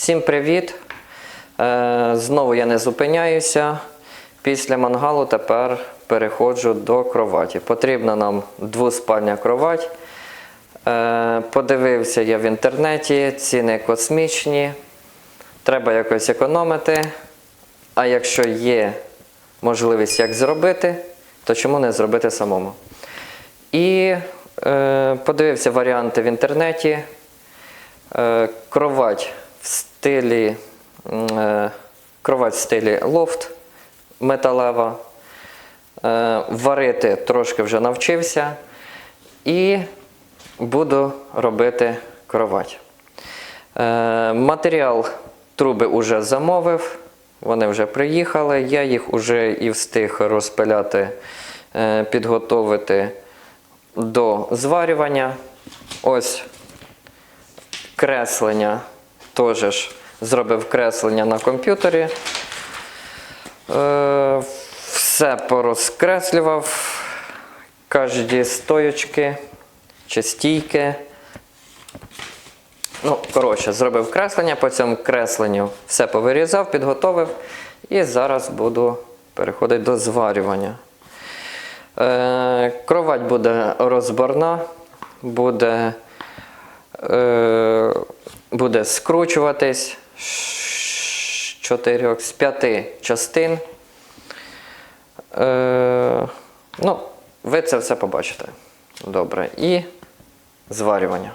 Всім привіт! Е, Знову я не зупиняюся. Після мангалу тепер переходжу до кроваті. Потрібна нам двоспальня кровать. Е, Подивився я в інтернеті, ціни космічні. Треба якось економити. А якщо є можливість як зробити, то чому не зробити самому? І е, подивився варіанти в інтернеті. Кровать стилі е, кровать в стилі лофт металева. Е, варити трошки вже навчився і буду робити кровать. Е, матеріал труби вже замовив, вони вже приїхали. Я їх вже і встиг розпиляти, підготовити до зварювання. Ось креслення теж зробив креслення на комп'ютері. Е, все порозкреслював. Кожні стоючки чи стійки. Ну, коротше, зробив креслення, по цьому кресленню все повирізав, підготовив. І зараз буду переходити до зварювання. Е, кровать буде розборна, буде, е, буде скручуватись з чотирьох, з п'яти частин. Е, ну, ви це все побачите. Добре. І зварювання.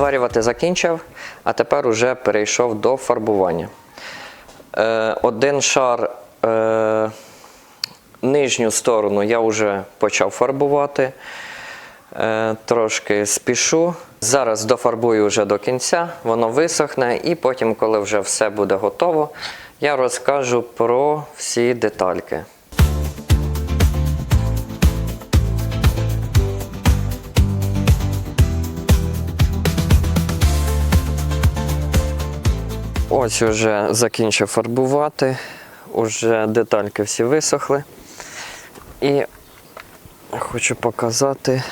Зварювати закінчив, а тепер уже перейшов до фарбування. Е, один шар е, нижню сторону я вже почав фарбувати. Е, трошки спішу. Зараз дофарбую вже до кінця, воно висохне, і потім, коли вже все буде готово, я розкажу про всі детальки. Ось уже закінчив фарбувати, уже детальки всі висохли. І хочу показати,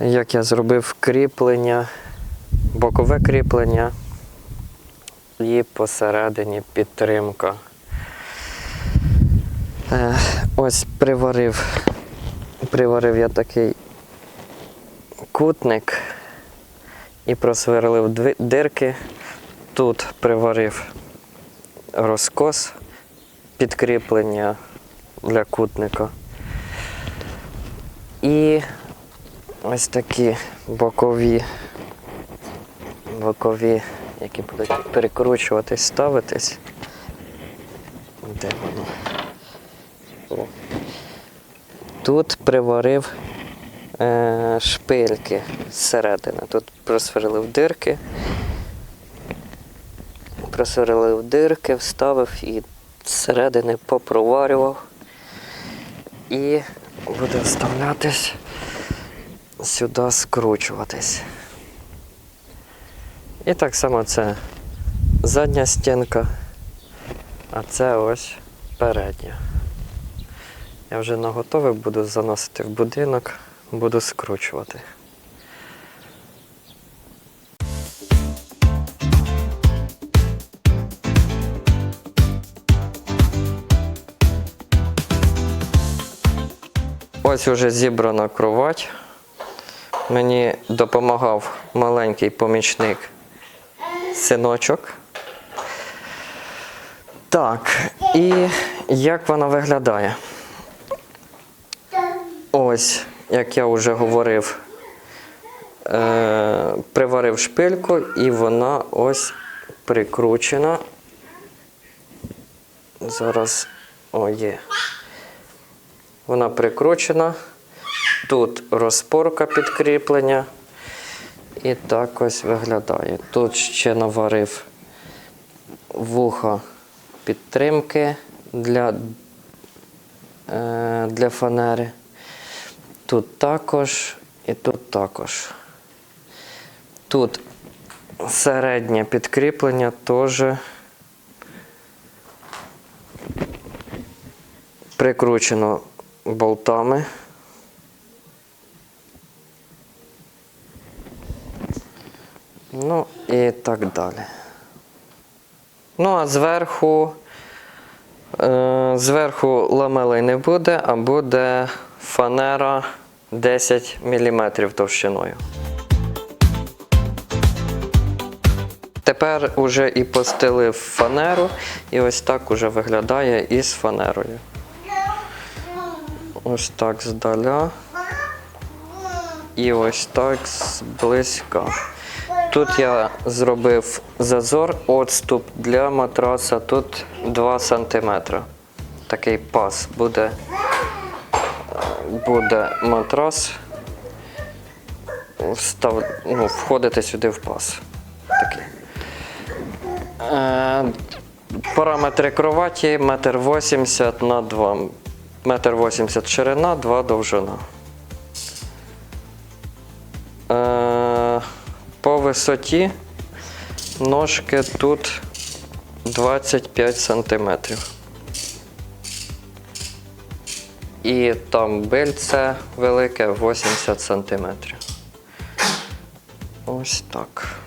як я зробив кріплення, бокове кріплення і посередині підтримка. Е, Ось приварив, приварив я такий кутник і просверлив дирки. Тут приварив розкос підкріплення для кутника. І ось такі бокові, бокові, які будуть перекручуватись, ставитись. Де воно? О. Тут приварив е, шпильки зсередини. Тут просверлив дирки просверлив дирки, вставив і зсередини попроварював. І буде вставлятись сюди скручуватись. І так само це задня стінка, а це ось передня. Я вже наготовив, буду заносити в будинок, буду скручувати. Ось уже зібрана кровать. Мені допомагав маленький помічник синочок. Так, і як вона виглядає? Ось, як я вже говорив, е, приварив шпильку і вона ось прикручена Зараз. О, є. Вона прикручена. Тут розпорка підкріплення. І так ось виглядає. Тут ще наварив вуха підтримки для, е, для фанери. Тут також і тут також. Тут середнє підкріплення теж прикручено болтами. Ну і так далі. Ну, а зверху, е, зверху ламелей не буде, а буде фанера 10 мм товщиною. Тепер уже і постелив фанеру, і ось так уже виглядає із фанерою. Ось так здаля. І ось так зблизька. Тут я зробив зазор, отступ для матраса, тут 2 см. Такий пас буде, буде матрас. Встав, ну, входити сюди в пас. Такий. Е, параметри кроваті 1,80 на 2 1,80 ширина, 2 довжина. Е, по висоті ножки тут 25 сантиметрів. І там бильце велике 80 сантиметрів. Ось так.